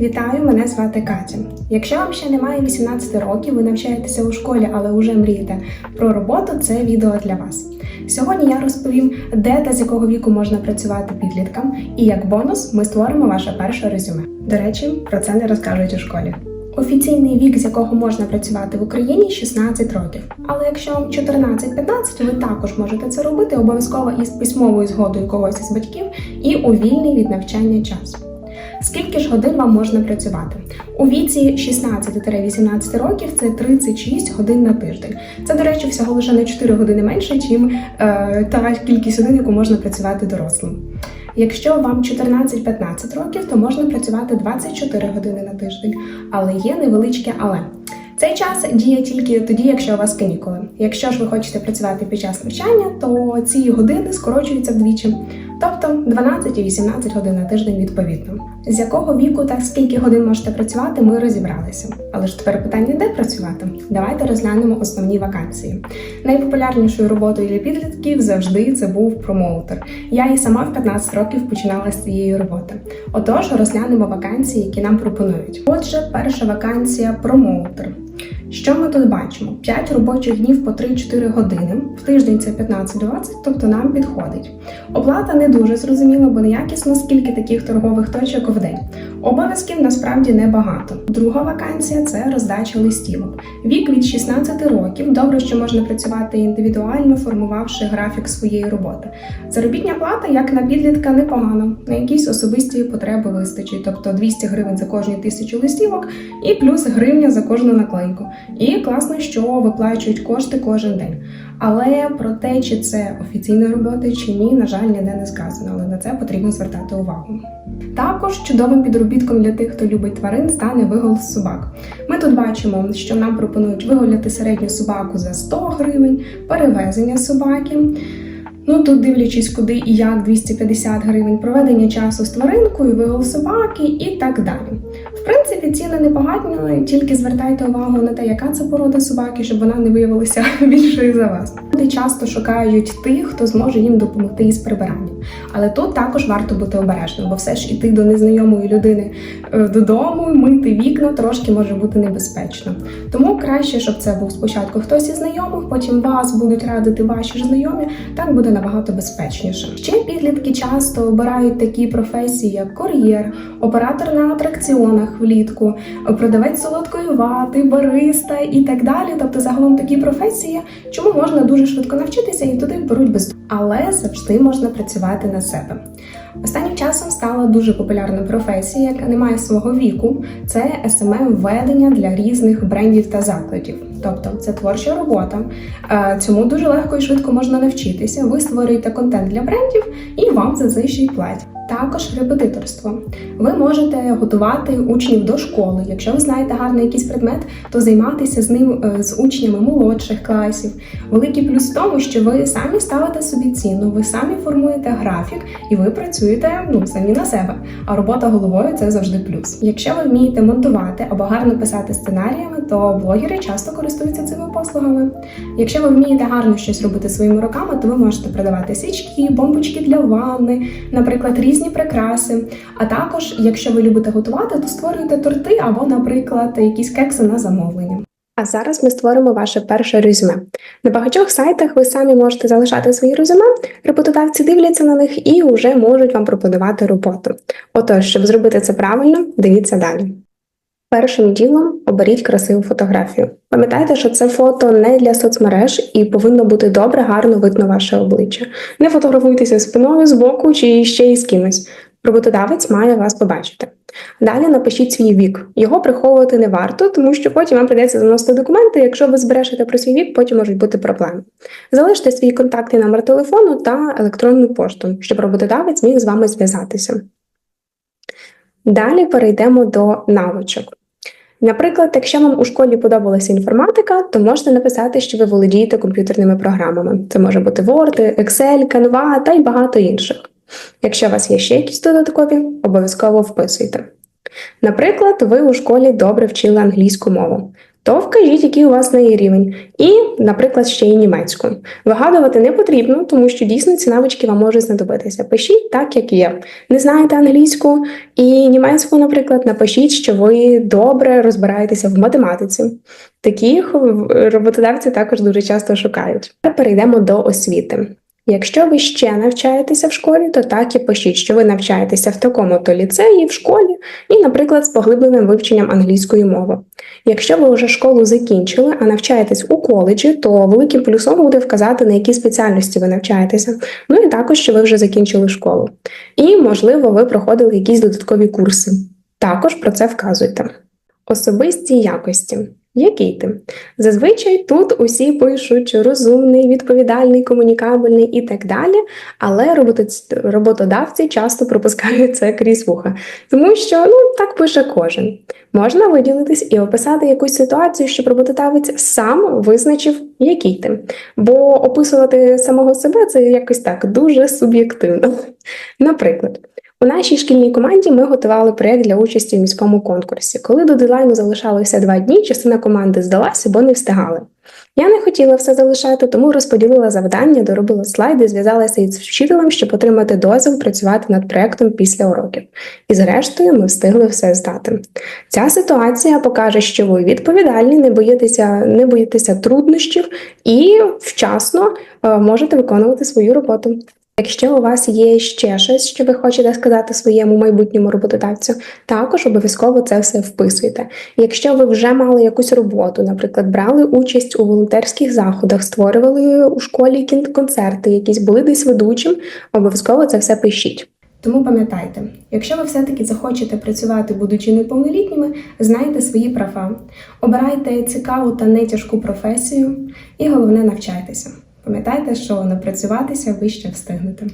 Вітаю, мене звати Катя. Якщо вам ще немає 18 років, ви навчаєтеся у школі, але вже мрієте про роботу, це відео для вас. Сьогодні я розповім, де та з якого віку можна працювати підліткам, і як бонус ми створимо ваше перше резюме. До речі, про це не розкажуть у школі. Офіційний вік, з якого можна працювати в Україні, 16 років. Але якщо вам 14-15, ви також можете це робити обов'язково із письмовою згодою когось із батьків і у вільний від навчання час. Скільки ж годин вам можна працювати? У віці 16-18 років це 36 годин на тиждень. Це, до речі, всього лише на 4 години менше, ніж е, та кількість годин, яку можна працювати дорослим. Якщо вам 14-15 років, то можна працювати 24 години на тиждень, але є невеличке але. Цей час діє тільки тоді, якщо у вас канікули. Якщо ж ви хочете працювати під час навчання, то ці години скорочуються вдвічі, тобто 12 і 18 годин на тиждень відповідно. З якого віку та скільки годин можете працювати, ми розібралися. Але ж тепер питання, де працювати? Давайте розглянемо основні вакансії. Найпопулярнішою роботою для підлітків завжди це був промоутер. Я і сама в 15 років починала з цієї роботи. Отож, розглянемо вакансії, які нам пропонують. Отже, перша вакансія промоутер. Що ми тут бачимо? 5 робочих днів по 3-4 години. В тиждень це 15-20, тобто нам підходить. Оплата не дуже зрозуміла, бо неякісно скільки таких торгових точок в день. Обов'язків насправді небагато. Друга вакансія це роздача листівок. Вік від 16 років. Добре, що можна працювати індивідуально, формувавши графік своєї роботи. Заробітня плата, як на підлітка, непогано. На якісь особисті потреби вистачить, тобто 200 гривень за кожні тисячу листівок і плюс гривня за кожну наклейку. І класно, що виплачують кошти кожен день. Але про те, чи це офіційна робота чи ні, на жаль, ніде не сказано, але на це потрібно звертати увагу. Також чудовим підробітком для тих, хто любить тварин, стане вигул собак. Ми тут бачимо, що нам пропонують вигуляти середню собаку за 100 гривень, перевезення собаки. Ну тут дивлячись, куди і як 250 гривень, проведення часу з тваринкою, вигул собаки і так далі. Принципі, ціни непогані, тільки звертайте увагу на те, яка це порода собаки, щоб вона не виявилася більшою за вас. Люди часто шукають тих, хто зможе їм допомогти із прибиранням. Але тут також варто бути обережним, бо все ж іти до незнайомої людини е, додому, мити вікна трошки може бути небезпечно. Тому краще, щоб це був спочатку хтось із знайомих, потім вас будуть радити ваші ж знайомі, так буде набагато безпечніше. Ще підлітки часто обирають такі професії, як кур'єр, оператор на атракціонах влітку, продавець солодкої вати, бариста і так далі. Тобто, загалом такі професії, чому можна дуже швидко навчитися і туди беруть без але завжди можна працювати на себе. Останнім часом стала дуже популярна професія, яка не має свого віку. Це smm ведення для різних брендів та закладів. Тобто це творча робота. Е, Цьому дуже легко і швидко можна навчитися. Ви створюєте контент для брендів і вам за це платять. Також репетиторство. Ви можете готувати учнів до школи. Якщо ви знаєте гарний якийсь предмет, то займатися з ним е, з учнями молодших класів. Великий плюс в тому, що ви самі ставите собі ціну, ви самі формуєте графік і ви працюєте ну самі на себе. А робота головою це завжди плюс. Якщо ви вмієте монтувати або гарно писати сценаріями, то блогери часто користуються цими послугами. Якщо ви вмієте гарно щось робити своїми руками, то ви можете продавати свічки, бомбочки для ванни, наприклад, різні прикраси. А також, якщо ви любите готувати, то створюйте торти або, наприклад, якісь кекси на замовлення. А зараз ми створимо ваше перше резюме. На багатьох сайтах ви самі можете залишати свої резюме, роботодавці дивляться на них і вже можуть вам пропонувати роботу. Отож, щоб зробити це правильно, дивіться далі. Першим ділом оберіть красиву фотографію. Пам'ятайте, що це фото не для соцмереж і повинно бути добре, гарно видно ваше обличчя. Не фотографуйтеся спиною, збоку чи ще й з кимось. Роботодавець має вас побачити. Далі напишіть свій вік. Його приховувати не варто, тому що потім вам прийдеться заносити документи. Якщо ви зберешете про свій вік, потім можуть бути проблеми. Залиште свій контактний номер телефону та електронну пошту, щоб роботодавець міг з вами зв'язатися. Далі перейдемо до навичок. Наприклад, якщо вам у школі подобалася інформатика, то можете написати, що ви володієте комп'ютерними програмами. Це може бути Word, Excel, Canva та й багато інших. Якщо у вас є ще якісь додаткові, обов'язково вписуйте. Наприклад, ви у школі добре вчили англійську мову. То вкажіть, який у вас неї рівень, і, наприклад, ще й німецьку. Вигадувати не потрібно, тому що дійсно ці навички вам можуть знадобитися. Пишіть так, як є. Не знаєте англійську і німецьку, наприклад, напишіть, що ви добре розбираєтеся в математиці. Таких роботодавці також дуже часто шукають. Тепер перейдемо до освіти. Якщо ви ще навчаєтеся в школі, то так і пишіть, що ви навчаєтеся в такому-то ліцеї, в школі, і, наприклад, з поглибленим вивченням англійської мови. Якщо ви вже школу закінчили, а навчаєтесь у коледжі, то великим плюсом буде вказати, на які спеціальності ви навчаєтеся. Ну і також, що ви вже закінчили школу. І, можливо, ви проходили якісь додаткові курси. Також про це вказуйте. Особисті якості. Який ти? Зазвичай тут усі пишуть розумний, відповідальний, комунікабельний і так далі, але роботодавці часто пропускають це крізь вуха, тому що ну так пише кожен. Можна виділитись і описати якусь ситуацію, щоб роботодавець сам визначив, який ти. Бо описувати самого себе це якось так дуже суб'єктивно. Наприклад. У нашій шкільній команді ми готували проєкт для участі в міському конкурсі. Коли до дедлайну залишалося два дні, частина команди здалася, бо не встигали. Я не хотіла все залишати, тому розподілила завдання, доробила слайди, зв'язалася із вчителем, щоб отримати дозвіл працювати над проєктом після уроків. І зрештою ми встигли все здати. Ця ситуація покаже, що ви відповідальні, не боїтеся, не боїтеся труднощів і вчасно е, можете виконувати свою роботу. Якщо у вас є ще щось, що ви хочете сказати своєму майбутньому роботодавцю, також обов'язково це все вписуйте. Якщо ви вже мали якусь роботу, наприклад, брали участь у волонтерських заходах, створювали у школі концерти, якісь були десь ведучим, обов'язково це все пишіть. Тому пам'ятайте, якщо ви все-таки захочете працювати, будучи неповнолітніми, знайте свої права, обирайте цікаву та нетяжку професію і головне навчайтеся. Пам'ятайте, що напрацюватися ви ще встигнете.